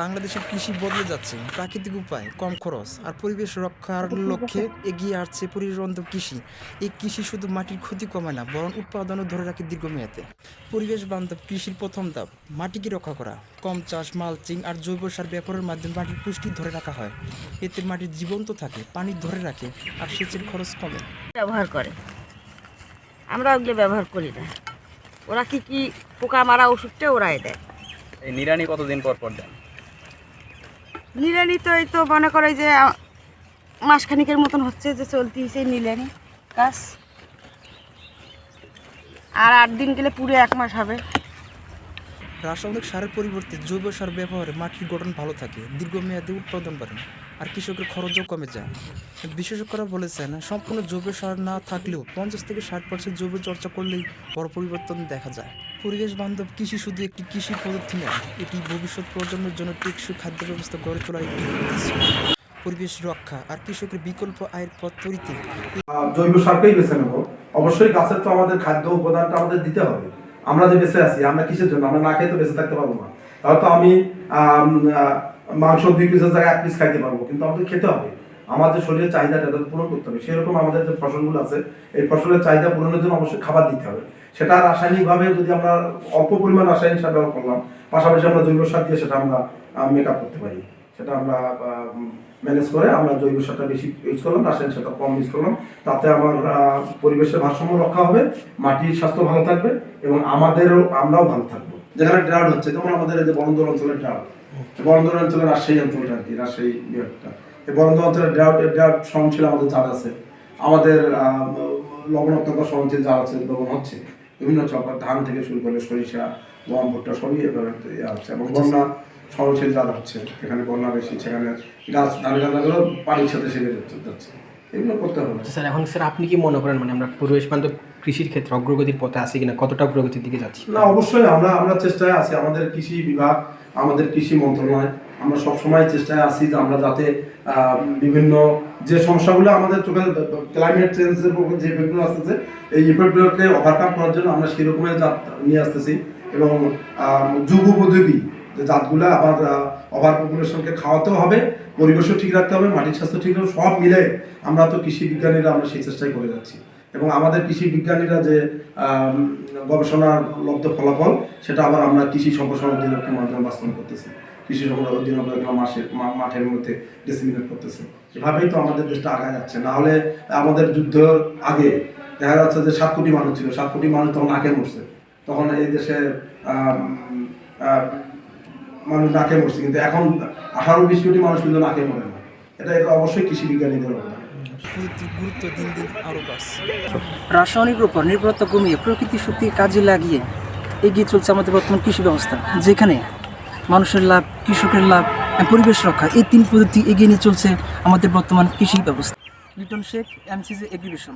বাংলাদেশের কৃষি বদলে যাচ্ছে। প্রাকৃতিক উপায় কম খরচ আর পরিবেশ রক্ষার লক্ষ্যে এগিয়ে আসছে পরিবেশ বান্ধব কৃষি। এই কৃষি শুধু মাটির ক্ষতি কমায় না বরং উৎপাদনও ধরে রাখে দীর্ঘমেয়াদে। পরিবেশ বান্ধব কৃষির প্রথম ধাপ মাটিকে রক্ষা করা। কম চাষ মালচিং আর জৈব সার ব্যবহারের মাধ্যমে মাটির পুষ্টি ধরে রাখা হয়। এতে মাটির জীবন্ত থাকে পানি ধরে রাখে আর সেচের খরচ কমে। ব্যবহার করে। আমরা ওগুলো ব্যবহার করি না। ওরা কি কি পোকা মারা ওষুধটা ওরাই দেয়। এই নিরানি কতদিন পর পর দেন? নিলেনি তো এই তো মনে করে যে মাসখানিকের মতন হচ্ছে যে চলতেছে নিলেনি কাজ আর আট দিন গেলে পুরো এক মাস হবে। রাসায়নিক সারের পরিবর্তে জৈব সার ব্যবহারে মাটির গঠন ভালো থাকে, দীর্ঘমেয়াদে উৎপাদন বাড়ে, আর কৃষকের খরচও কমে যায়। বিশেষজ্ঞরা বলেছেন, সম্পূর্ণ জৈব সার না থাকলেও পঞ্চাশ থেকে ষাট পার্সেন্ট জৈব চর্চা করলেই বড় পরিবর্তন দেখা যায়। পরিবেশ বান্ধব কৃষি শুধু একটি কৃষি পদ্ধতি নয়, এটি ভবিষ্যৎ প্রজন্মের জন্য টেকসই খাদ্য ব্যবস্থা গড়ে তোলার একটি পরিবেশ রক্ষা আর কৃষকের বিকল্প আয়ের পথ তৈরিতে জৈব সারকেই বেছে নেব। অবশ্যই গাছের তো আমাদের খাদ্য উপাদানটা আমাদের দিতে হবে। আমরা যে বেঁচে আছি, আমরা কিসের জন্য, আমরা না খেয়ে তো বেঁচে থাকতে পারব না। হয়তো আমি মাংস দুই পিসের জায়গায় এক পিস খাইতে পারব, কিন্তু আমাদের খেতে হবে। আমাদের শরীরের চাহিদাটা পূরণ করতে হবে, সেরকম আমাদের যে ফসলগুলো আছে, এই ফসলের চাহিদা পূরণের জন্য অবশ্যই খাবার দিতে হবে। সেটা রাসায়নিকভাবে যদি আমরা অল্প পরিমাণ রাসায়নিক সার ব্যবহার করলাম, পাশাপাশি আমরা জৈব সার দিয়ে সেটা আমরা মেক আপ করতে পারি। সেটা আমরা ম্যানেজ করে আমরা জৈব সারটা বেশি ইউজ করলাম, রাসায়নিক সারটা কম ইউজ করলাম। তাতে আমার পরিবেশের ভারসাম্য রক্ষা হবে, মাটির স্বাস্থ্য ভালো থাকবে এবং আমাদেরও, আমরাও ভালো থাকব। যেখানে ড্রাউট হচ্ছে, যেমন আমাদের এই যে বরন্দর অঞ্চলের ড্রাউট বরন্দর অঞ্চলের রাজশাহী অঞ্চলটা আর কি, রাজশাহী বিভাগটা বরন্দর ড্রাউট ড্রাউট সহনশীল আমাদের জাত আছে। আমাদের আহ, লবণাক্ততা সহনশীল জাত আছে লবণ হচ্ছে। বিভিন্ন চপা ধান থেকে শুরু করে সরিষা গম ভুট্টা সবই এভাবে ইয়ে হচ্ছে এবং বন্যা সহনশীল জাত হচ্ছে এখানে বন্যা বেশি সেখানে গাছ ধান গাছগুলো পানির সাথে সেরে যাচ্ছে। এগুলো করতে হবে। আচ্ছা স্যার এখন স্যার আপনি কি মনে করেন মানে আমরা পরিবেশ বান্ধব কৃষির ক্ষেত্রে অগ্রগতির পথে আছি কিনা? কতটা অগ্রগতির দিকে যাচ্ছি? না অবশ্যই আমরা আমরা চেষ্টায় আছি। আমাদের কৃষি বিভাগ আমাদের কৃষি মন্ত্রণালয় আমরা সবসময় চেষ্টায় আছি যে আমরা যাতে বিভিন্ন যে সমস্যাগুলো আমাদের চোখে ক্লাইমেট চেঞ্জের যে ইফেক্টগুলো আসতেছে, এই ইফেক্টগুলোকে ওভারকাম করার জন্য আমরা সেরকমের জাত নিয়ে আসতেছি। এবং যুগ উপযোগী, যে জাতগুলো আবার ওভার পপুলেশনকে খাওয়াতেও হবে, পরিবেশও ঠিক রাখতে হবে, মাটির স্বাস্থ্য ঠিক রাখতে সব মিলে আমরা তো কৃষি বিজ্ঞানীরা আমরা সেই চেষ্টাই করে যাচ্ছি। এবং আমাদের কৃষি বিজ্ঞানীরা যে গবেষণার লব্ধ ফলাফল, সেটা আবার আমরা কৃষি সম্প্রসারণ অধিদপ্তরের মাধ্যমে বাস্তবায়ন করতেছি। কৃষি সম্প্রসারণ অধিদপ্তর এগুলো মাসের মাঠের মধ্যে ডিসিমিনেট করতেছে। এভাবেই তো আমাদের দেশটা আগায় যাচ্ছে। না হলে আমাদের যুদ্ধ আগে। দেখা যাচ্ছে যে সাত কোটি মানুষ ছিল। সাত কোটি মানুষ তখন আগে মরছে। তখন এই দেশে মানুষ নাকে মরছে। কিন্তু এখন আঠারো বিশ কোটি মানুষ কিন্তু নাকে মরে না। এটা এটা অবশ্যই কৃষি বিজ্ঞানীদের অবদান। গুরুত্ব দিন দিন রাসায়নিকের উপর নির্ভরতা কমিয়ে প্রকৃতির শক্তি কাজে লাগিয়ে এগিয়ে চলছে আমাদের বর্তমান কৃষি ব্যবস্থা। যেখানে মানুষের লাভ, কৃষকের লাভ পরিবেশ রক্ষা, এই তিন পদ্ধতি এগিয়ে নিয়ে চলছে আমাদের বর্তমান কৃষি ব্যবস্থা। Liton Sheikh MCG aggregation